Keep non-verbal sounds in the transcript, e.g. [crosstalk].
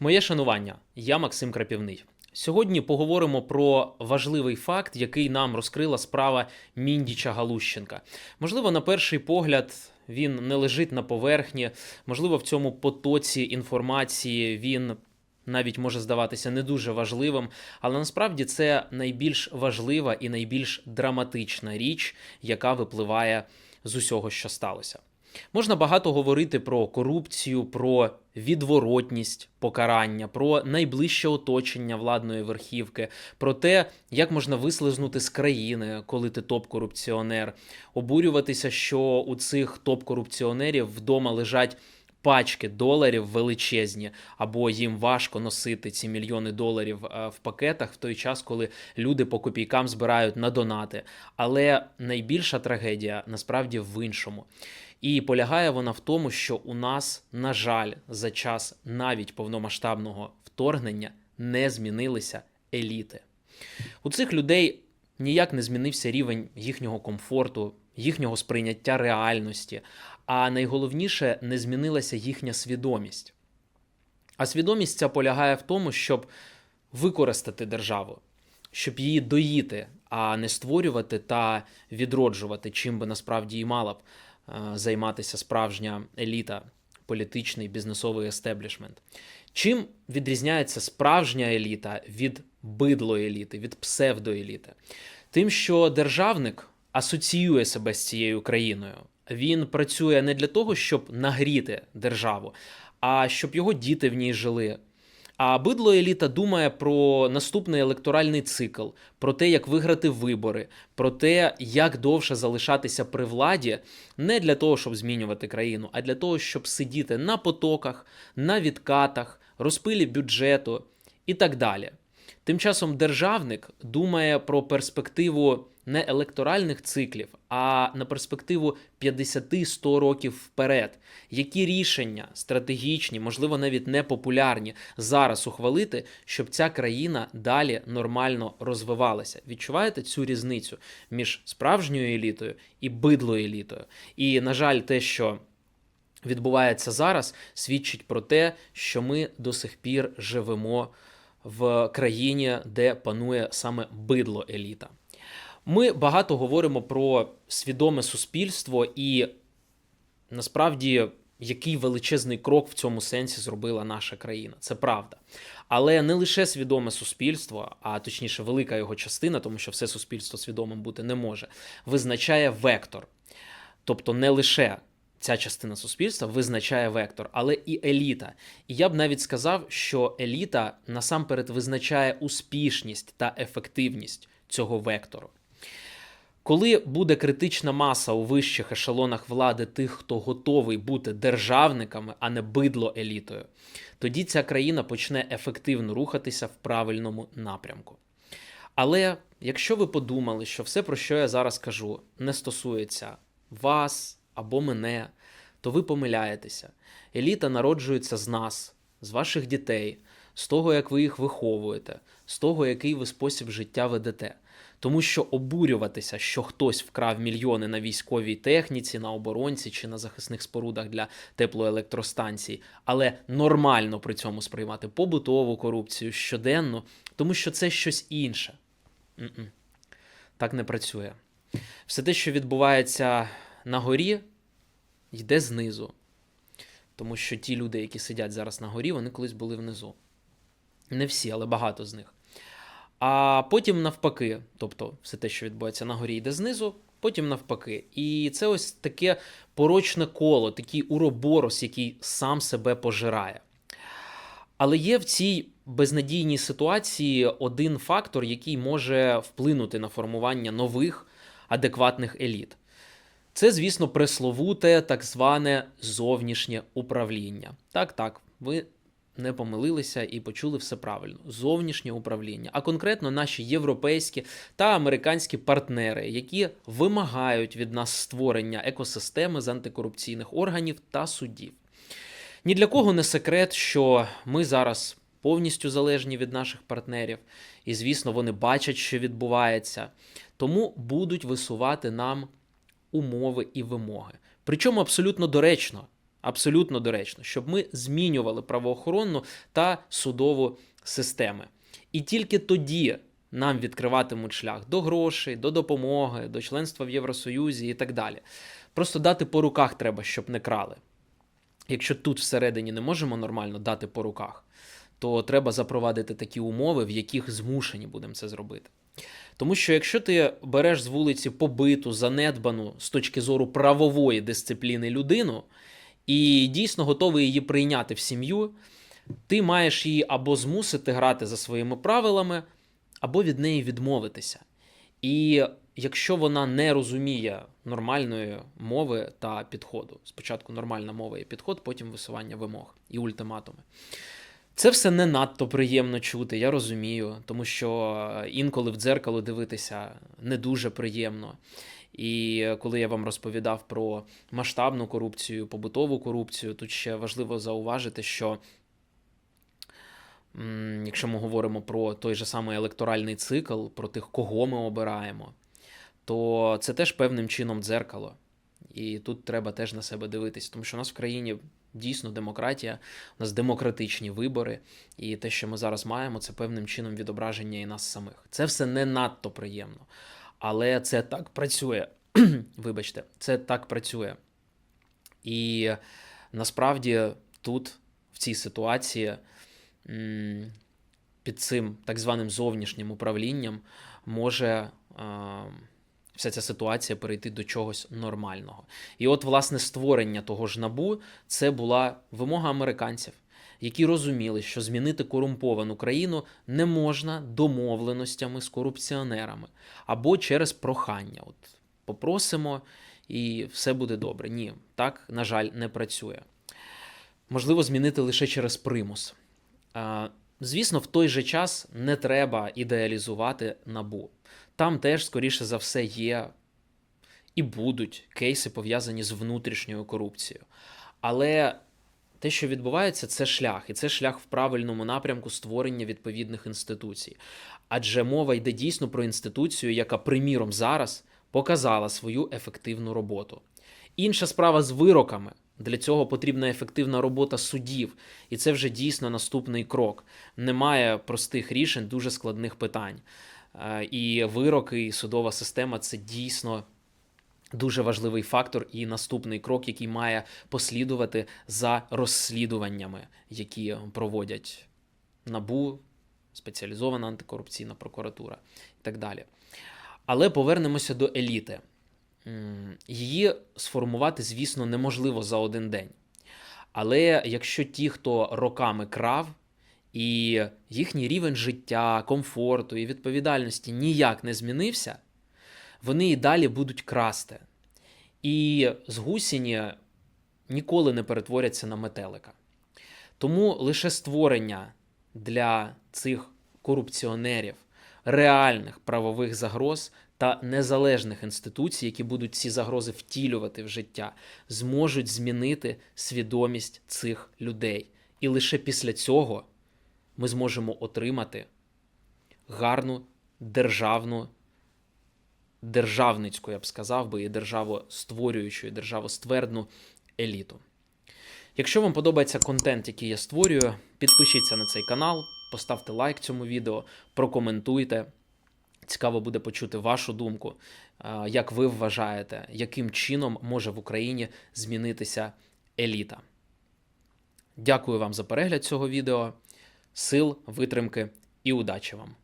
Моє шанування. Я Максим Крапівний. Сьогодні поговоримо про важливий факт, який нам розкрила справа Міндіча Галущенка. Можливо, на перший погляд він не лежить на поверхні, можливо, в цьому потоці інформації він навіть може здаватися не дуже важливим, але насправді це найбільш важлива і найбільш драматична річ, яка випливає з усього, що сталося. Можна багато говорити про корупцію, про відворотність покарання, про найближче оточення владної верхівки, про те, як можна вислизнути з країни, коли ти топ-корупціонер, обурюватися, що у цих топ-корупціонерів вдома лежать. Пачки доларів величезні, або їм важко носити ці мільйони доларів е, в пакетах в той час, коли люди по копійкам збирають на донати. Але найбільша трагедія насправді в іншому. І полягає вона в тому, що у нас, на жаль, за час навіть повномасштабного вторгнення не змінилися еліти. У цих людей ніяк не змінився рівень їхнього комфорту, їхнього сприйняття реальності, а найголовніше не змінилася їхня свідомість. А свідомість ця полягає в тому, щоб використати державу, щоб її доїти, а не створювати та відроджувати, чим би насправді і мала б займатися справжня еліта, політичний бізнесовий естеблішмент. Чим відрізняється справжня еліта від бидлої еліти, від псевдоеліти? Тим, що державник асоціює себе з цією країною. Він працює не для того, щоб нагріти державу, а щоб його діти в ній жили. А бидло еліта думає про наступний електоральний цикл, про те, як виграти вибори, про те, як довше залишатися при владі, не для того, щоб змінювати країну, а для того, щоб сидіти на потоках, на відкатах, розпилі бюджету і так далі. Тим часом державник думає про перспективу не електоральних циклів, а на перспективу 50-100 років вперед. Які рішення стратегічні, можливо, навіть непопулярні зараз ухвалити, щоб ця країна далі нормально розвивалася? Відчуваєте цю різницю між справжньою елітою і бидлою елітою? І, на жаль, те, що відбувається зараз, свідчить про те, що ми до сих пір живемо в країні, де панує саме бидло еліта. Ми багато говоримо про свідоме суспільство і насправді який величезний крок в цьому сенсі зробила наша країна. Це правда. Але не лише свідоме суспільство, а точніше, велика його частина, тому що все суспільство свідомим бути не може, визначає вектор. Тобто не лише ця частина суспільства визначає вектор, але і еліта. І я б навіть сказав, що еліта насамперед визначає успішність та ефективність цього вектору. Коли буде критична маса у вищих ешелонах влади тих, хто готовий бути державниками, а не бидло елітою, тоді ця країна почне ефективно рухатися в правильному напрямку. Але якщо ви подумали, що все, про що я зараз кажу, не стосується вас або мене, то ви помиляєтеся. Еліта народжується з нас, з ваших дітей, з того, як ви їх виховуєте, з того, який ви спосіб життя ведете. Тому що обурюватися, що хтось вкрав мільйони на військовій техніці, на оборонці чи на захисних спорудах для теплоелектростанцій, але нормально при цьому сприймати побутову корупцію щоденно, тому що це щось інше. М-м. Так не працює. Все те, що відбувається на горі, йде знизу. Тому що ті люди, які сидять зараз на горі, вони колись були внизу. Не всі, але багато з них. А потім навпаки, тобто все те, що відбувається на горі, йде знизу, потім навпаки. І це ось таке порочне коло, такий уроборос, який сам себе пожирає. Але є в цій безнадійній ситуації один фактор, який може вплинути на формування нових адекватних еліт. Це, звісно, пресловуте так зване зовнішнє управління. Так, так, ви не помилилися і почули все правильно. Зовнішнє управління, а конкретно наші європейські та американські партнери, які вимагають від нас створення екосистеми з антикорупційних органів та судів. Ні для кого не секрет, що ми зараз повністю залежні від наших партнерів, і, звісно, вони бачать, що відбувається, тому будуть висувати нам умови і вимоги. Причому абсолютно доречно. Абсолютно доречно, щоб ми змінювали правоохоронну та судову системи. І тільки тоді нам відкриватимуть шлях до грошей, до допомоги, до членства в Євросоюзі і так далі. Просто дати по руках треба, щоб не крали. Якщо тут всередині не можемо нормально дати по руках, то треба запровадити такі умови, в яких змушені будемо це зробити. Тому що якщо ти береш з вулиці побиту, занедбану з точки зору правової дисципліни людину і дійсно готовий її прийняти в сім'ю, ти маєш її або змусити грати за своїми правилами, або від неї відмовитися. І якщо вона не розуміє нормальної мови та підходу, спочатку нормальна мова і підход, потім висування вимог і ультиматуми. Це все не надто приємно чути, я розумію, тому що інколи в дзеркало дивитися не дуже приємно. І коли я вам розповідав про масштабну корупцію, побутову корупцію, тут ще важливо зауважити, що якщо ми говоримо про той же самий електоральний цикл, про тих, кого ми обираємо, то це теж певним чином дзеркало. І тут треба теж на себе дивитись, тому що у нас в країні дійсно демократія, у нас демократичні вибори, і те, що ми зараз маємо, це певним чином відображення і нас самих. Це все не надто приємно, але це так працює. [clears throat] Вибачте, це так працює. І насправді тут, в цій ситуації, під цим так званим зовнішнім управлінням може вся ця ситуація перейти до чогось нормального. І от, власне, створення того ж набу це була вимога американців, які розуміли, що змінити корумповану країну не можна домовленостями з корупціонерами або через прохання. От попросимо, і все буде добре. Ні, так, на жаль, не працює. Можливо, змінити лише через примус. Звісно, в той же час не треба ідеалізувати набу. Там теж, скоріше за все, є і будуть кейси пов'язані з внутрішньою корупцією. Але те, що відбувається, це шлях, і це шлях в правильному напрямку створення відповідних інституцій. Адже мова йде дійсно про інституцію, яка, приміром, зараз показала свою ефективну роботу. Інша справа з вироками. Для цього потрібна ефективна робота судів, і це вже дійсно наступний крок. Немає простих рішень, дуже складних питань. Е, І вироки, і судова система це дійсно дуже важливий фактор і наступний крок, який має послідувати за розслідуваннями, які проводять НАБУ, спеціалізована антикорупційна прокуратура і так далі. Але повернемося до еліти. Її сформувати, звісно, неможливо за один день. Але якщо ті, хто роками крав, і їхній рівень життя, комфорту і відповідальності ніяк не змінився, вони і далі будуть красти. І з гусіні ніколи не перетворяться на метелика. Тому лише створення для цих корупціонерів реальних правових загроз та незалежних інституцій, які будуть ці загрози втілювати в життя, зможуть змінити свідомість цих людей. І лише після цього ми зможемо отримати гарну державну, державницьку, я б сказав би, і державостворюючу, і державоствердну еліту. Якщо вам подобається контент, який я створюю, підпишіться на цей канал, поставте лайк цьому відео, прокоментуйте. Цікаво буде почути вашу думку, е, як ви вважаєте, яким чином може в Україні змінитися еліта. Дякую вам за перегляд цього відео. Сил, витримки і удачі вам!